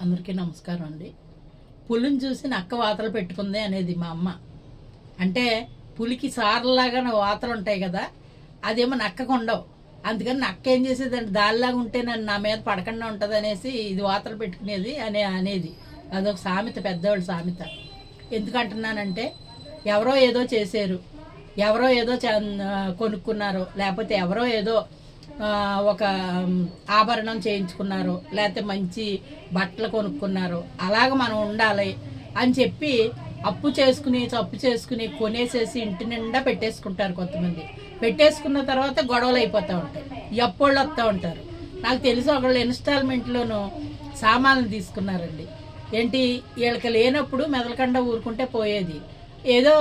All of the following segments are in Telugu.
అందరికీ నమస్కారం అండి. పులిని చూసి నక్క వాతలు పెట్టుకుంది అనేది మా అమ్మ. అంటే పులికి సార్లాగా వాతలు ఉంటాయి కదా అదేమో నక్కకు ఉండవు. అందుకని నక్క ఏం చేసేదండి దానిలాగా ఉంటే నన్ను నా మీద పడకుండా ఉంటుంది అనేసి ఇది వాతలు పెట్టుకునేది అనే అనేది. అదొక సామెత పెద్దవాళ్ళు సామెత. ఎందుకంటున్నానంటే ఎవరో ఏదో చేశారు ఎవరో ఏదో చ- కొనుక్కున్నారు లేకపోతే ఎవరో ఏదో ఒక ఆభరణం చేయించుకున్నారు లేకపోతే మంచి బట్టలు కొనుక్కున్నారు అలాగ మనం ఉండాలి అని చెప్పి అప్పు చేసుకుని తప్పు చేసుకుని కొనేసేసి ఇంటి నిండా పెట్టేసుకుంటారు కొంతమంది. పెట్టేసుకున్న తర్వాత గొడవలు అయిపోతూ ఉంటాయి. ఈ వస్తూ ఉంటారు. నాకు తెలిసి ఒకళ్ళు ఇన్స్టాల్మెంట్లోనూ సామాన్లు తీసుకున్నారండి. ఏంటి వీళ్ళకి లేనప్పుడు మెదలకుండా ఊరుకుంటే పోయేది. ఏదో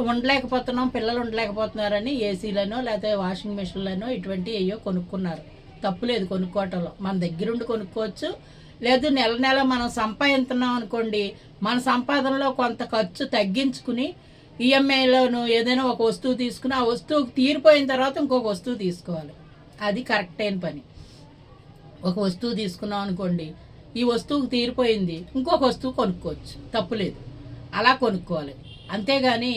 ఉండలేకపోతున్నాం పిల్లలు ఉండలేకపోతున్నారని ఏసీలనో లేకపోతే వాషింగ్ మిషన్లనో ఇటువంటి అయ్యో కొనుక్కున్నారు. తప్పులేదు కొనుక్కోవటంలో. మన దగ్గరుండి కొనుక్కోవచ్చు. లేదు నెల నెల మనం సంపాదిస్తున్నాం అనుకోండి మన సంపాదనలో కొంత ఖర్చు తగ్గించుకుని ఈఎంఐలోను ఏదైనా ఒక వస్తువు తీసుకుని ఆ వస్తువు తీరిపోయిన తర్వాత ఇంకొక వస్తువు తీసుకోవాలి. అది కరెక్ట్ అయిన పని. ఒక వస్తువు తీసుకున్నాం అనుకోండి ఈ వస్తువుకు తీరిపోయింది ఇంకొక వస్తువు కొనుక్కోవచ్చు. తప్పులేదు అలా కొనుక్కోవాలి. అంతేగాని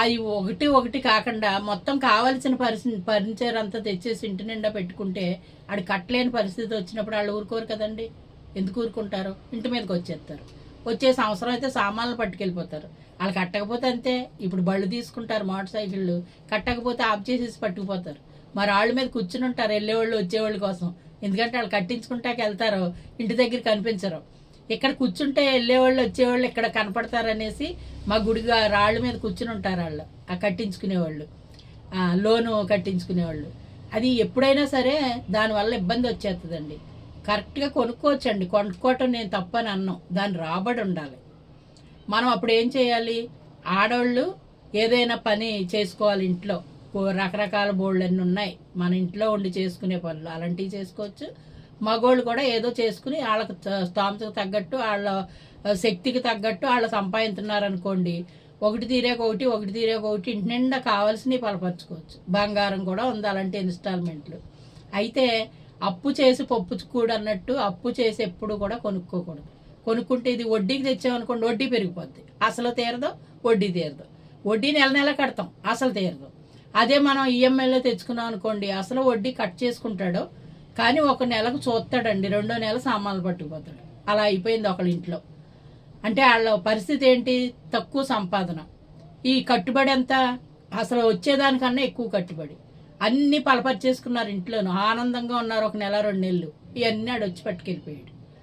అది ఒకటి ఒకటి కాకుండా మొత్తం కావాల్సిన పరిస్థితి ఫర్నిచర్ అంతా తెచ్చేసి ఇంటి నిండా పెట్టుకుంటే ఆడు కట్టలేని పరిస్థితి వచ్చినప్పుడు వాళ్ళు ఊరుకోరు కదండి. ఎందుకు ఊరుకుంటారు? ఇంటి మీదకి వచ్చేస్తారు. వచ్చే సంవత్సరం అయితే సామాన్లు పట్టుకెళ్ళిపోతారు. వాళ్ళు కట్టకపోతే అంతే. ఇప్పుడు బళ్ళు తీసుకుంటారు మోటార్ సైకిళ్ళు. కట్టకపోతే ఆఫ్ చేసేసి పట్టుకుపోతారు. మరి వాళ్ళ మీద కూర్చుని ఉంటారు. వెళ్ళేవాళ్ళు వచ్చేవాళ్ళ కోసం. ఎందుకంటే వాళ్ళు కట్టించుకుంటాకి వెళ్తారు ఇంటి దగ్గర కనిపించరు. ఇక్కడ కూర్చుంటే వెళ్ళేవాళ్ళు వచ్చేవాళ్ళు ఇక్కడ కనపడతారనేసి మా గుడిగా రాళ్ళ మీద కూర్చుని ఉంటారు వాళ్ళు. ఆ కట్టించుకునేవాళ్ళు. లోను కట్టించుకునేవాళ్ళు. అది ఎప్పుడైనా సరే దానివల్ల ఇబ్బంది వచ్చేస్తుందండి కరెక్ట్గా కొనుక్కోవచ్చండి. కొనుక్కోవటం నేను తప్పని అన్నాం. దాని రాబడి ఉండాలి. మనం అప్పుడు ఏం చేయాలి? ఆడవాళ్ళు ఏదైనా పని చేసుకోవాలి ఇంట్లో. రకరకాల బోర్డులు అన్నీ ఉన్నాయి. మన ఇంట్లో ఉండి చేసుకునే పనులు. అలాంటివి చేసుకోవచ్చు. మగోళ్ళు కూడా ఏదో చేసుకుని వాళ్ళకి త- స్తోమతకు తగ్గట్టు వాళ్ళ శక్తికి తగ్గట్టు వాళ్ళు సంపాదించున్నారనుకోండి అనుకోండి ఒకటి తీరేక ఒకటి ఒకటి తీరేక ఒకటి ఇంటి నిండా కావాల్సినవి బలపరచుకోవచ్చు. బంగారం కూడా ఉంది అలాంటి ఇన్స్టాల్మెంట్లు. అయితే అప్పు చేసి పప్పు అన్నట్టు అప్పు చేసి ఎప్పుడు కూడా కొనుక్కోకూడదు. కొనుక్కుంటే ఇది వడ్డీకి తెచ్చామనుకోండి వడ్డీ పెరిగిపోద్ది. అసలు తీరదు వడ్డీ తీరదు. వడ్డీ నెల నెల కడతాం అసలు తీరదు. అదే మనం ఈఎంఐలో తెచ్చుకున్నాం అనుకోండి అసలు వడ్డీ కట్ చేసుకుంటాడో కానీ ఒక నెలకు చూస్తాడండి. రెండో నెల సామాన్లు పట్టుకుపోతాడు. అలా అయిపోయింది ఒకళ్ళ ఇంట్లో. అంటే వాళ్ళ పరిస్థితి ఏంటి? తక్కువ సంపాదన. ఈ కట్టుబడి ఎంత? అసలు వచ్చేదానికన్నా ఎక్కువ కట్టుబడి. అన్నీ పలపరిచేసుకున్నారు ఇంట్లోనూ. ఆనందంగా ఉన్నారు ఒక నెల రెండు నెలలు. ఇవన్నీ ఆడొచ్చి వచ్చి పట్టుకెళ్ళిపోయాడు.